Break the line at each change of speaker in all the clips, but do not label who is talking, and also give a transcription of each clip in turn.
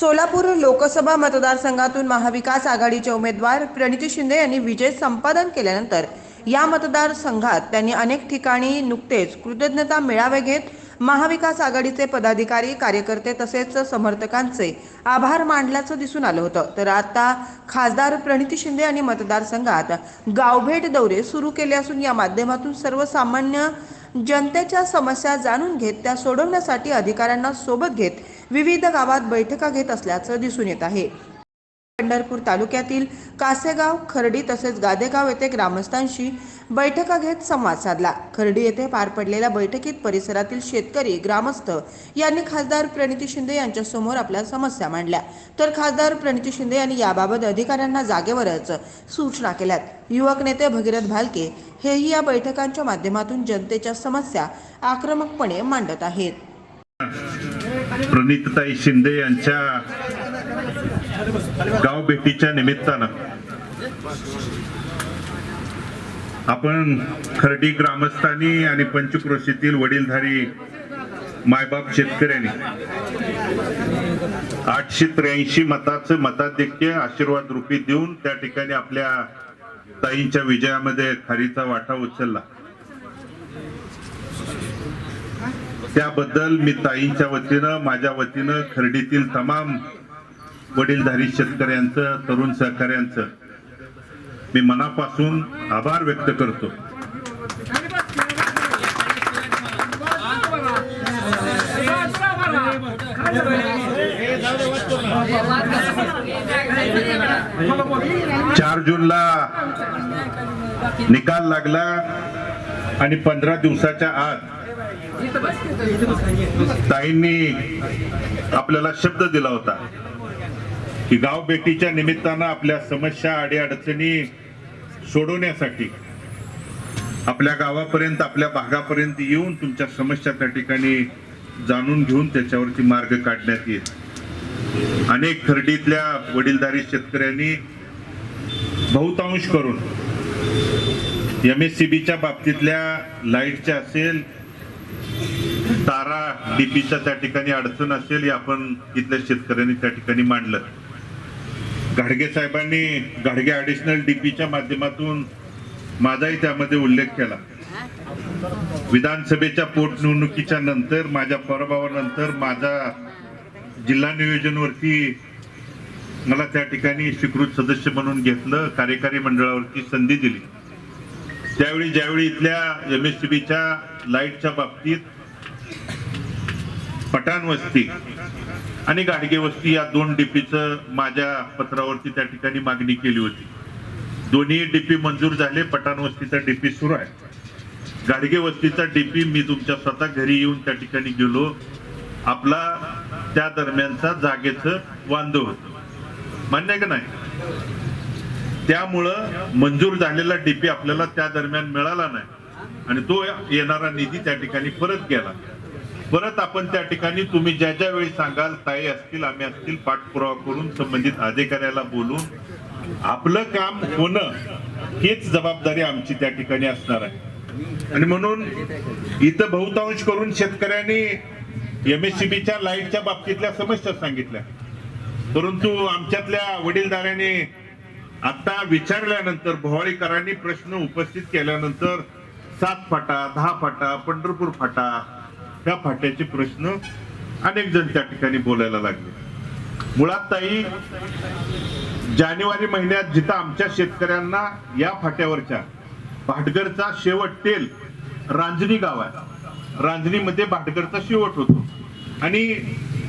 सोलापूर लोकसभा मतदारसंघातून महाविकास आघाडीचे उमेदवार प्रणिती शिंदे यांनी विजय संपादन केल्यानंतर या मतदारसंघात त्यांनी अनेक ठिकाणी नुकतेच कृतज्ञता मेळावे घेत महाविकास आघाडीचे पदाधिकारी कार्यकर्ते तसेच समर्थकांचे आभार मांडल्याचं दिसून आलं होतं. तर आता खासदार प्रणिती शिंदे यांनी मतदारसंघात गावभेट दौरे सुरू केले असून या माध्यमातून सर्वसामान्य जनतेच्या समस्या जाणून घेत त्या सोडवण्यासाठी अधिकाऱ्यांना सोबत घेत विविध गावात बैठका घेत असल्याचं दिसून येत आहे. पंढरपूर तालुक्यातील कासेगाव खर्डी तसेच गादेगाव येथे ग्रामस्थांशी बैठका घेत संवाद साधला. खर्डी येथे पार पडलेल्या बैठकीत परिसरातील शेतकरी ग्रामस्थ यांनी खासदार प्रणिती शिंदे यांच्यासमोर आपल्या समस्या मांडल्या. तर खासदार प्रणिती शिंदे यांनी याबाबत अधिकाऱ्यांना जागेवरच सूचना केल्यात. युवक नेते भगीरथ भालके हेही या बैठकांच्या माध्यमातून जनतेच्या समस्या आक्रमकपणे मांडत आहेत.
प्रणितताई शिंदे यांच्या गाव भेटीच्या निमित्तानं. आपण खर्डी ग्रामस्थांनी आणि पंचक्रोशीतील वडीलधारी मायबाप शेतकऱ्यांनी आठशे त्र्याऐंशी मताचं मताधिक्य आशीर्वाद रूपी देऊन त्या ठिकाणी आपल्या ताईंच्या विजयामध्ये खारीचा वाटा उचलला. त्याबद्दल मी ताईंच्या वतीनं माझ्या वतीनं खर्डीतील तमाम वडीलधारी शेतकऱ्यांचं तरुण सहकाऱ्यांचं मी मनापासून आभार व्यक्त करतो. चार जूनला निकाल लागला आणि पंधरा दिवसाच्या आत ताईंनी आपल्याला शब्द दिला होता. की गाव भेटीच्या निमित्तानं आपल्या समस्या अडीअडचणी सोडवण्यासाठी आपल्या गावापर्यंत आपल्या भागापर्यंत येऊन तुमच्या समस्या त्या ठिकाणी जाणून घेऊन त्याच्यावरती मार्ग काढण्यात येईल. अनेक खर्डीतल्या वडीलधारी शेतकऱ्यांनी बहुतांश करून एम एस सी बीच्या बाबतीतल्या लाईटच्या असेल तारा डीपीच्या त्या ठिकाणी अडचण असेल हे आपण इथल्या शेतकऱ्यांनी त्या ठिकाणी मांडलं. घाडगे साहेबांनी घाडगे ऍडिशनल डीपीच्या माध्यमातून माझाही त्यामध्ये उल्लेख केला. विधानसभेच्या पोटनिवडणुकीच्या नंतर माझ्या पराभवानंतर माझा जिल्हा नियोजनवरती मला त्या ठिकाणी स्वीकृत सदस्य म्हणून घेतलं कार्यकारी मंडळावरती संधी दिली. त्यावेळी ज्यावेळी इथल्या एम एस सी बीच्या लाईटच्या बाबतीत पठाण वस्ती आणि गाडगे वस्ती या दोन डीपीचं माझ्या पत्रावरती त्या ठिकाणी मागणी केली होती. दोन्ही डीपी मंजूर झाले पठाण वस्तीचा डीपी सुरू आहे. गाडगे वस्तीचा डीपी मी तुमच्या स्वतः घरी येऊन त्या ठिकाणी गेलो. आपला त्या दरम्यानचा जागेचं वांदो होत. मान्य का नाही? त्यामुळं मंजूर झालेला डीपी आपल्याला त्या दरम्यान मिळाला नाही. आणि तो येणारा निधी त्या ठिकाणी परत गेला. परत आपण त्या ठिकाणी तुम्ही ज्या ज्या वेळी सांगाल ताई असतील आम्ही असतील पाठपुरावा करून संबंधित अधिकाऱ्याला बोलून आपलं काम होणं हीच जबाबदारी आमची त्या ठिकाणी असणार आहे. आणि म्हणून इथं बहुतांश करून शेतकऱ्यांनी एमएससीबीच्या लाईटच्या बाबतीतल्या समस्या सांगितल्या. परंतु आमच्यातल्या वडीलधाऱ्याने आता विचारल्यानंतर भोवाळीकरांनी प्रश्न उपस्थित केल्यानंतर सात फाटा दहा फाटा पंढरपूर फाटा त्या फाट्याचे प्रश्न अनेक जण त्या ठिकाणी बोलायला लागले. मुळात ताई जानेवारी महिन्यात जिथं आमच्या शेतकऱ्यांना या फाट्यावरच्या भाटगरचा शेवट तेल रांजणी गाव आहे. रांजणीमध्ये भाटगरचा शेवट होतो. आणि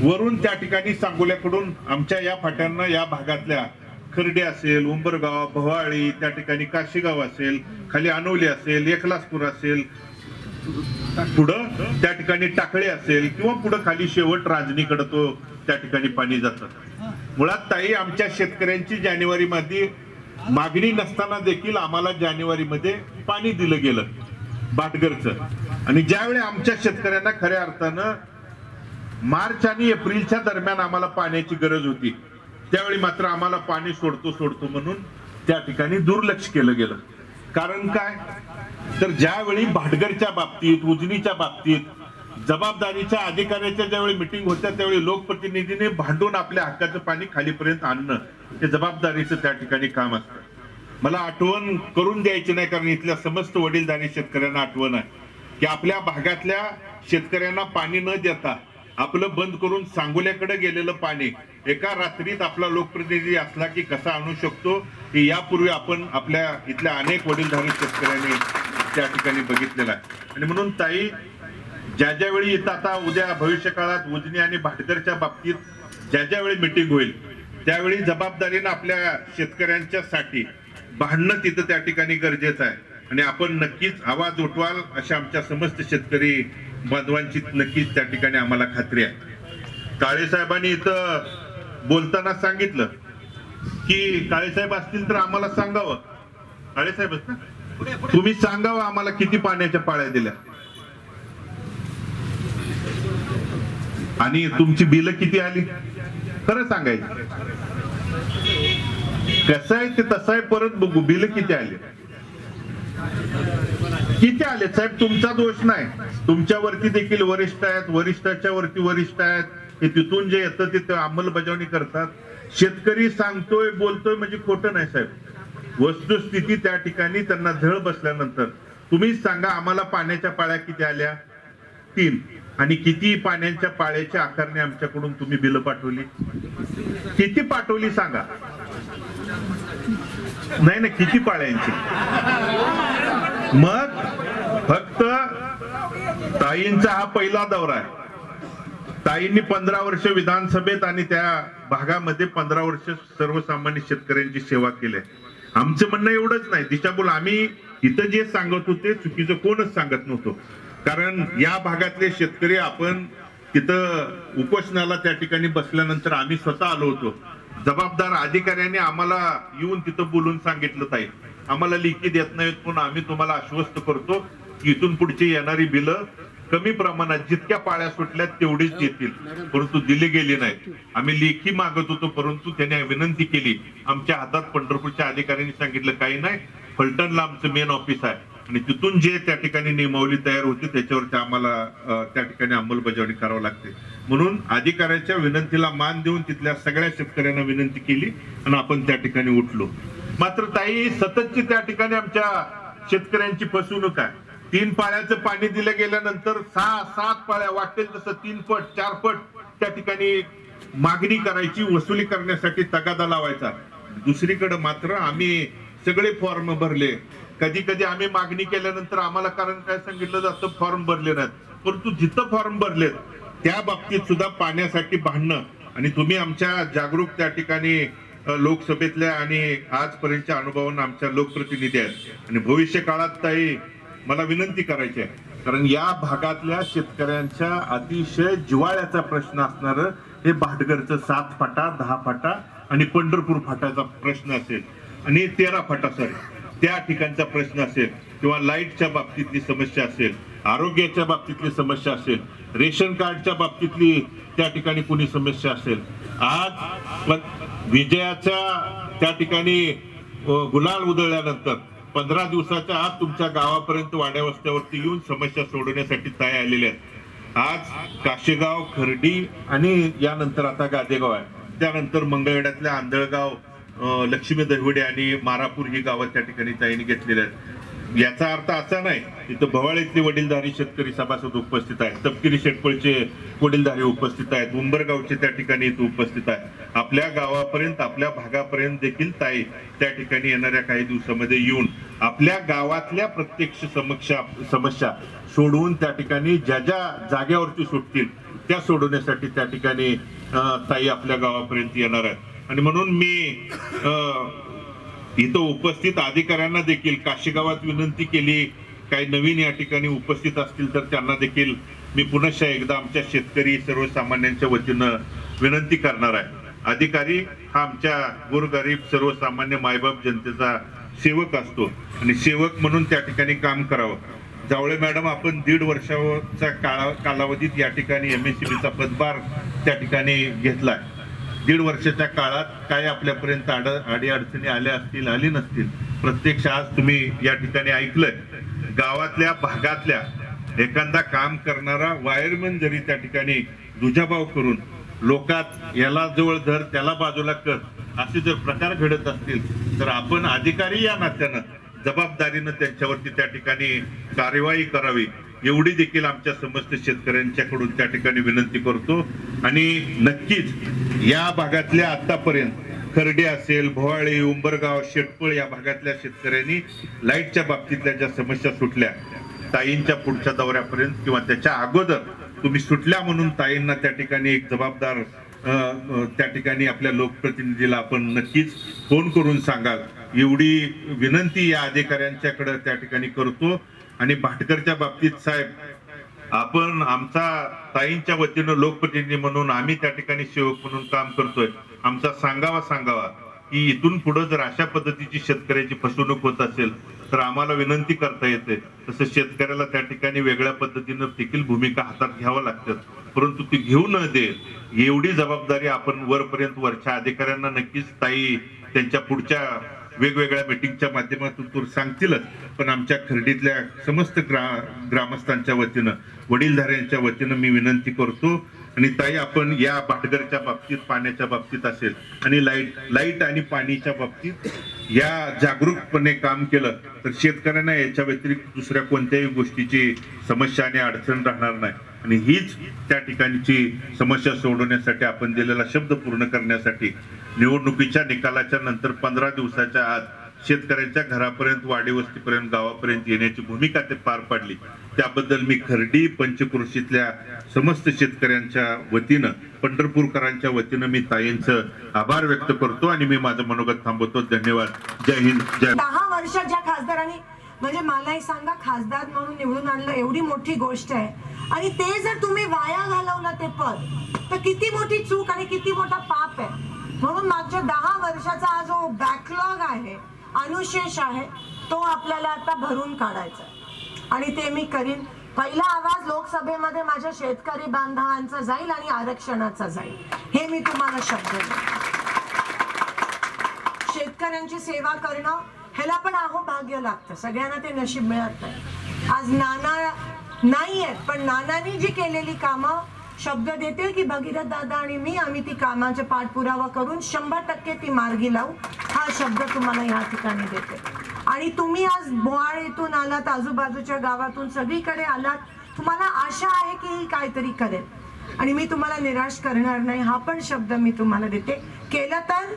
वरून त्या ठिकाणी सांगोल्याकडून आमच्या या फाट्यांना या भागातल्या खर्डे असेल उंबरगाव भवाळी त्या ठिकाणी काशीगाव असेल खाली अनोली असेल एकलासपूर असेल पुढं त्या ठिकाणी टाकळे असेल किंवा पुढं खाली शेवट राजनीकडे तो त्या ठिकाणी पाणी जातं. मुळात ताई आमच्या शेतकऱ्यांची जानेवारी मध्ये मागणी नसताना देखील आम्हाला जानेवारी मध्ये पाणी दिलं गेलं बाटगरचं. आणि ज्यावेळी आमच्या शेतकऱ्यांना खऱ्या अर्थानं मार्च आणि एप्रिलच्या दरम्यान आम्हाला पाण्याची गरज होती त्यावेळी मात्र आम्हाला पाणी सोडतो सोडतो म्हणून त्या ठिकाणी दुर्लक्ष केलं गेलं. कारण काय? तर ज्यावेळी भाटगरच्या बाबतीत उजनीच्या बाबतीत जबाबदारीच्या अधिकाऱ्याच्या ज्यावेळी मिटिंग होत्या त्यावेळी लोकप्रतिनिधीने भांडून आपल्या हक्काचं पाणी खालीपर्यंत आणणं हे जबाबदारीचं त्या ठिकाणी काम असतं. मला आठवण करून द्यायची नाही कारण इथल्या समस्त वडीलधारी शेतकऱ्यांना आठवण आहे की आपल्या भागातल्या शेतकऱ्यांना पाणी न देता आपलं बंद करून सांगोल्याकडे गेलेलं पाणी एका रात्रीत आपला लोकप्रतिनिधी असला की कसा आणू शकतो हे यापूर्वी आपण आपल्या इथल्या अनेक वडीलधारी शेतकऱ्यांनी त्या ठिकाणी बघितलेलं आहे. आणि म्हणून ताई ज्या ज्या वेळी इथं आता उद्या भविष्य काळात उजनी आणि भाटदरच्या बाबतीत ज्या ज्या वेळी मिटिंग होईल त्यावेळी जबाबदारीनं आपल्या शेतकऱ्यांच्या साठी भांडणं तिथं त्या ठिकाणी गरजेचं आहे. आणि आपण नक्कीच आवाज उठवाल अशा आमच्या समस्त शेतकरी बांधवांची नक्कीच त्या ठिकाणी आम्हाला खात्री आहे. काळे साहेबांनी इथं बोलताना सांगितलं की काळेसाहेब असतील तर आम्हाला सांगावं. काळेसाहेब ना तुम्ही सांगावं आम्हाला किती पाण्याच्या पाळ्या दिल्या? आणि तुमची बिल किती आली? खरं सांगायचं. कसं आहे ते तसं आहे परत बघू. बिल किती आले? किती आले? साहेब तुमचा दोष नाही. तुमच्यावरती देखील वरिष्ठ आहेत. वरिष्ठाच्या वरती वरिष्ठ आहेत. हे तिथून जे येतं ते अंमलबजावणी करतात. शेतकरी सांगतोय बोलतोय म्हणजे खोटं नाही साहेब. वस्तुस्थिती त्या ठिकाणी त्यांना झळ बसल्यानंतर. तुम्हीच सांगा आम्हाला पाण्याच्या पाळ्या किती आल्या? तीन. आणि किती पाण्याच्या पाळ्याची आकारने आमच्याकडून तुम्ही बिल पाठवली? किती पाठवली सांगा. नाही नाही किती पाळ्यांची? मग फक्त ताईंचा हा पहिला दौरा आहे. ताईंनी पंधरा वर्ष विधानसभेत आणि त्या भागामध्ये पंधरा वर्ष सर्वसामान्य शेतकऱ्यांची सेवा केली आहे. आमचं म्हणणं एवढंच नाही. दिशाभूल आम्ही इथं जे सांगत होते चुकीचं कोणच सांगत नव्हतो. कारण या भागातले शेतकरी आपण तिथं उपोषणाला त्या ठिकाणी बसल्यानंतर आम्ही स्वतः आलो होतो. जबाबदार अधिकाऱ्यांनी आम्हाला येऊन तिथं बोलून सांगितलं ताई. आम्हाला लिखी देत नाहीत पण आम्ही तुम्हाला आश्वस्त करतो की इथून पुढची येणारी बिलं कमी प्रमाणात जितक्या पाळ्या सुटल्या तेवढीच येतील. परंतु दिली गेली नाहीत आम्ही लेखी मागत होतो परंतु त्याने विनंती केली. आमच्या हातात पंढरपूरच्या अधिकाऱ्यांनी सांगितलं काही नाही. फलटणला आमचं मेन ऑफिस आहे. आणि तिथून जे त्या ठिकाणी नियमावली तयार होती त्याच्यावरती आम्हाला त्या ठिकाणी अंमलबजावणी करावं लागते. म्हणून अधिकाऱ्याच्या विनंतीला मान देऊन तिथल्या सगळ्या शेतकऱ्यांना विनंती केली आणि आपण त्या ठिकाणी उठलो. मात्र ताई सततची त्या ठिकाणी आमच्या शेतकऱ्यांची फसवणूक आहे. तीन पाळ्याचं पाणी दिलं गेल्यानंतर सहा सात पाळ्या वाटेल तसं तीन पट चार पट त्या ठिकाणी मागणी करायची वसुली करण्यासाठी तगादा लावायचा. दुसरीकडे मात्र आम्ही सगळे फॉर्म भरले. कधी कधी आम्ही मागणी केल्यानंतर आम्हाला कारण काय सांगितलं जातं? फॉर्म भरले नाहीत. परंतु जिथं फॉर्म भरलेत त्या बाबतीत सुद्धा पाण्यासाठी भांडणं. आणि तुम्ही आमच्या जागरूक त्या ठिकाणी लोकसभेतल्या आणि आजपर्यंतच्या अनुभवांना आमच्या लोकप्रतिनिधी आहेत. आणि भविष्य काळात काही मला विनंती करायची आहे. कारण या भागातल्या शेतकऱ्यांच्या अतिशय जिवाळ्याचा प्रश्न असणार हे भाटघरचं सात फाटा दहा फाटा आणि पंढरपूर फाटाचा प्रश्न असेल आणि तेरा फाटा सर त्या ठिकाणचा प्रश्न असेल किंवा लाईटच्या बाबतीतली समस्या असेल आरोग्याच्या बाबतीतली समस्या असेल रेशन कार्डच्या बाबतीतली त्या ठिकाणी कुणी समस्या असेल. आज पण विजयाच्या त्या ठिकाणी गुलाल उधळल्यानंतर पंधरा दिवसाच्या आत तुमच्या गावापर्यंत वाड्या वस्त्यावरती येऊन समस्या सोडवण्यासाठी तयार आलेल्या आहेत. आज काशेगाव खर्डी आणि यानंतर आता गादेगाव आहे. त्यानंतर मंगळवेड्यातल्या आंधळगाव लक्ष्मी दहिवडे आणि मारापूर ही गावं त्या ठिकाणी ताईने घेतलेल्या आहेत. याचा अर्थ असा नाही इथं भवाळीतले वडीलधारी शेतकरी सभासद उपस्थित आहेत तपकिरी शेटपळचे वडीलधारी उपस्थित आहेत उंबरगावचे त्या ठिकाणी इथं उपस्थित आहेत. आपल्या गावापर्यंत आपल्या भागापर्यंत देखील ताई त्या ठिकाणी येणाऱ्या काही दिवसामध्ये येऊन आपल्या गावातल्या प्रत्यक्ष समक्षा समस्या सोडवून त्या ठिकाणी ज्या ज्या जाग्यावरती सुटतील त्या सोडवण्यासाठी त्या ठिकाणी ताई आपल्या गावापर्यंत येणार आहेत. आणि म्हणून मी इथं उपस्थित अधिकाऱ्यांना देखील काशीगावात विनंती केली. काही नवीन या ठिकाणी उपस्थित असतील तर त्यांना देखील मी पुनश्च एकदा आमच्या शेतकरी सर्वसामान्यांच्या वतीनं विनंती करणार आहे. अधिकारी हा आमच्या गोरगरीब सर्वसामान्य मायबाप जनतेचा सेवक असतो आणि सेवक म्हणून त्या ठिकाणी काम करावं. जावळे मॅडम आपण दीड वर्षाचा काळा कालावधीत या ठिकाणी एम एस सी बीचा पदभार त्या ठिकाणी घेतलाय. दीड वर्षाच्या काळात काय आपल्यापर्यंत आड अडी अडचणी आल्या असतील आली नसतील. प्रत्यक्ष आज तुम्ही या ठिकाणी ऐकलंय. गावातल्या भागातल्या एखादा काम करणारा वायरमन जरी त्या ठिकाणी दुजाभाव करून लोकात याला जवळ धर त्याला बाजूला कर असे जर प्रकार घडत असतील तर आपण अधिकारी या नात्यानं जबाबदारीनं त्यांच्यावरती त्या ठिकाणी कार्यवाही करावी. एवढी देखील आमच्या समस्त शेतकऱ्यांच्याकडून त्या ठिकाणी विनंती करतो. आणि नक्कीच या भागातल्या आतापर्यंत खर्डे असेल भोवाळी उंबरगाव शेटपळ या भागातल्या शेतकऱ्यांनी लाईटच्या बाबतीतल्या ज्या समस्या सुटल्या. ताईंच्या पुढच्या दौऱ्यापर्यंत किंवा त्याच्या अगोदर तुम्ही सुटल्या म्हणून ताईंना त्या ठिकाणी एक जबाबदार त्या ठिकाणी आपल्या लोकप्रतिनिधीला आपण नक्कीच फोन करून सांगाल. एवढी विनंती या अधिकाऱ्यांच्याकडे त्या ठिकाणी करतो. आणि भाटकरच्या बाबतीत साहेब आपण आमचा ताईंच्या वतीनं लोकप्रतिनिधी म्हणून आम्ही त्या ठिकाणी सेवक म्हणून काम करतोय. आमचा सांगावा सांगावा की इथून पुढे जर अशा पद्धतीची शेतकऱ्याची फसवणूक होत असेल तर आम्हाला विनंती करता येते. तसं शेतकऱ्याला त्या ठिकाणी वेगळ्या पद्धतीनं देखील भूमिका हातात घ्यावं लागतात परंतु ती घेऊ न दे एवढी जबाबदारी आपण वरपर्यंत वरच्या अधिकाऱ्यांना नक्कीच ताई त्यांच्या पुढच्या वेगवेगळ्या मिटिंगच्या माध्यमातून तो सांगतीलच पण आमच्या खर्डीतल्या समस्त ग्रा ग्रामस्थांच्या वतीनं वडीलधाऱ्यांच्या वतीनं मी विनंती करतो आणि ताई आपण या भाटघरच्या बाबतीत पाण्याच्या बाबतीत असेल आणि लाइट लाइट आणि पाणीच्या बाबतीत या जागरूकपणे काम केलं तर शेतकऱ्यांना याच्या व्यतिरिक्त दुसऱ्या कोणत्याही गोष्टीची समस्या आणि अडचण राहणार नाही. आणि हीच त्या ठिकाणची समस्या सोडवण्यासाठी आपण दिलेला शब्द पूर्ण करण्यासाठी निवडणुकीच्या निकालाच्या नंतर पंधरा दिवसाच्या आत शेतकऱ्यांच्या घरापर्यंत वाडीवस्तीपर्यंत गावापर्यंत येण्याची भूमिका ते पार पाडली. त्याबद्दल मी खर्डी पंचकृषीतल्या समस्त शेतकऱ्यांच्या वतीनं पंढरपूरकरांच्या वतीनं मी ताईंचं आभार व्यक्त करतो आणि मी माझं मनोगत थांबवतो. धन्यवाद. जय हिंद जय
दहा वर्षाच्या खासदारांनी म्हणजे मलाही सांगा खासदार म्हणून निवडून आणलं एवढी मोठी गोष्ट आहे. आणि ते जर तुम्ही वाया घालवलं ते पद तर किती मोठी चूक आणि किती मोठा पाप आहे. म्हणून मागच्या दहा वर्षाचा हा जो बॅकलॉग आहे अनुशेष आहे तो आपल्याला आता भरून काढायचा आहे. आणि ते मी करीन. पहिला आवाज लोकसभेमध्ये माझ्या शेतकरी बांधवांचा जाईल आणि आरक्षणाचा जाईल. हे मी तुम्हाला शब्द शेतकऱ्यांची सेवा करणं ह्याला पण अहो भाग्य लागतं. सगळ्यांना ते नशीब मिळत नाही. आज नाना नाही आहेत पण नानांनी जी केलेली कामं शब्द देते की भगीरथ दादा आणि मी आम्ही ती कामाचे पाठपुरावा करून शंभर टक्के ती मार्गी लावू हा शब्द तुम्हाला या ठिकाणी देते. आणि तुम्ही आज बोहाळीतून आलात आजूबाजूच्या गावातून सगळीकडे आलात तुम्हाला आशा आहे की ही काहीतरी करेल. आणि मी तुम्हाला निराश करणार नाही हा पण शब्द मी तुम्हाला देते. केलं तर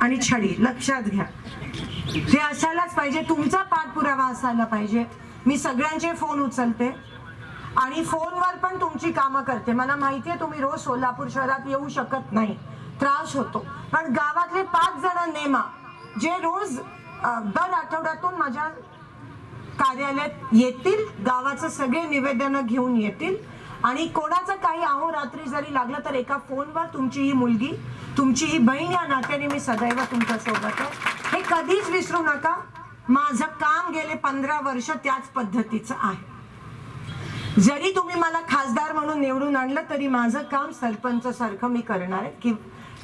आणि छडी लक्षात घ्या. हे असायलाच पाहिजे तुमचा पाठपुरावा असायला पाहिजे. मी सगळ्यांचे फोन उचलते. आणि फोनवर पण तुमची कामं करते. मला माहिती आहे तुम्ही रोज सोलापूर शहरात येऊ शकत नाही. त्रास होतो. पण गावातले पाच जण नेमा जे रोज दर आठवड्यातून माझ्या कार्यालयात येतील गावाचं सगळे निवेदनं घेऊन येतील. आणि कोणाचं काही अहोरात्री जरी लागलं तर एका फोनवर तुमची ही मुलगी तुमची ही बहीण या नात्याने मी सदैव तुमच्यासोबत आहे. हे कधीच विसरू नका. माझं काम गेले पंधरा वर्ष त्याच पद्धतीचं आहे. जरी तुम्ही मला खासदार म्हणून निवडून आणलं तरी माझं काम सरपंच सारखं मी करणार आहे. की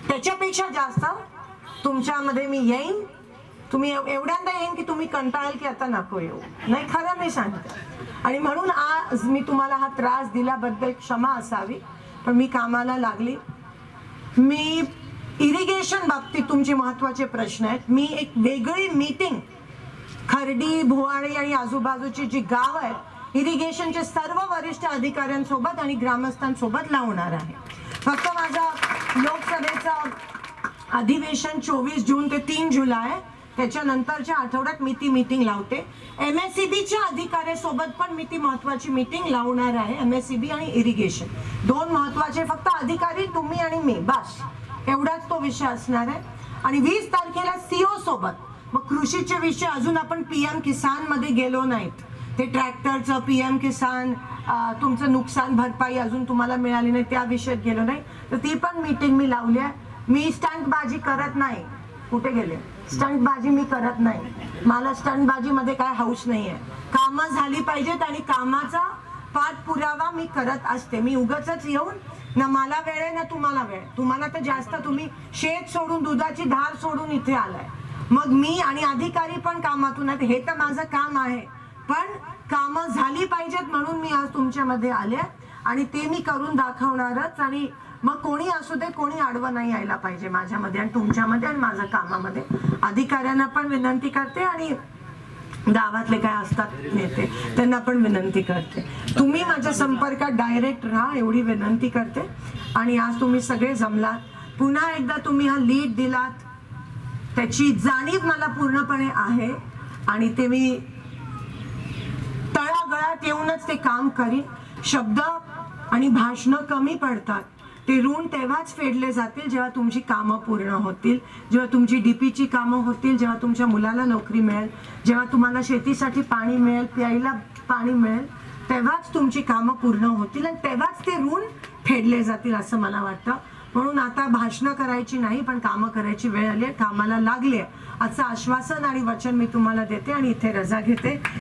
त्याच्यापेक्षा जास्त तुमच्यामध्ये मी येईन. तुम्ही एवढ्यांदा येईन की तुम्ही कंटाळाल की आता नको येऊ. नाही खरं मी सांगते. आणि म्हणून आज मी तुम्हाला हा त्रास दिल्याबद्दल क्षमा असावी पण मी कामाला लागली. मी इरिगेशन बाबतीत तुमचे महत्त्वाचे प्रश्न आहेत. मी एक वेगळी मीटिंग खर्डी भुवाळे आणि आजूबाजूची जी गाव आहेत इरिगेशनचे सर्व वरिष्ठ अधिकाऱ्यांसोबत आणि ग्रामस्थांसोबत लावणार आहे. फक्त माझा लोकसभेचं अधिवेशन चोवीस जून ते तीन जुलै त्याच्यानंतरच्या आठवड्यात मी ती मीटिंग लावते. एम एस सी बीच्या अधिकाऱ्यासोबत पण मी ती महत्वाची मीटिंग लावणार आहे एम एस सी बी आणि इरिगेशन दोन महत्त्वाचे फक्त अधिकारी तुम्ही आणि मी. बस. एवढाच तो विषय असणार आहे. आणि वीस तारखेला सीओ सोबत मग कृषीचे विषय अजून आपण पी एम किसानमध्ये गेलो नाहीत. ते ट्रॅक्टरचं पी एम किसान तुमचं नुकसान भरपाई अजून तुम्हाला मिळाली नाही त्या विषयात गेलो नाही. तर ती पण मीटिंग मी लावली आहे. मी स्टंटबाजी करत नाही. कुठे गेले? स्टंटबाजी मी करत नाही. मला स्टंटबाजीमध्ये काय हाऊस नाही आहे कामं झाली पाहिजेत आणि कामाचा पाठपुरावा मी करत असते. मी उगच येऊन ना मला वेळ आहे ना तुम्हाला वेळ आहे. तुम्हाला तर जास्त तुम्ही शेत सोडून दुधाची धार सोडून इथे आलाय. मग मी आणि अधिकारी पण कामातून आहेत. हे तर माझं काम आहे. पण कामं झाली पाहिजेत म्हणून मी आज तुमच्यामध्ये आले आणि ते मी करून दाखवणारच आणि मग कोणी असू दे कोणी आडवं नाही यायला पाहिजे माझ्यामध्ये आणि तुमच्यामध्ये आणि माझ्या कामामध्ये. अधिकाऱ्यांना पण विनंती करते आणि गावातले काय असतात नेते त्यांना पण विनंती करते. तुम्ही माझ्या संपर्कात डायरेक्ट राहा एवढी विनंती करते. आणि आज तुम्ही सगळे जमलात. पुन्हा एकदा तुम्ही हा लीड दिलात. त्याची जाणीव मला पूर्णपणे आहे आणि ते मी येऊनच ते काम करीन. शब्द आणि भाषणं कमी पडतात. ते ऋण तेव्हाच फेडले जातील जेव्हा तुमची कामं पूर्ण होतील. जेव्हा तुमची डीपीची कामं होतील जेव्हा तुमच्या मुलाला नोकरी मिळेल जेव्हा तुम्हाला शेतीसाठी पाणी मिळेल प्यायला पाणी मिळेल तेव्हाच तुमची कामं पूर्ण होतील आणि तेव्हाच ते ऋण फेडले जातील असं मला वाटतं. म्हणून आता भाषणं करायची नाही पण कामं करायची वेळ आली आहे कामाला लागली आहे. असं आश्वासन आणि वचन मी तुम्हाला देते आणि इथे रजा घेते.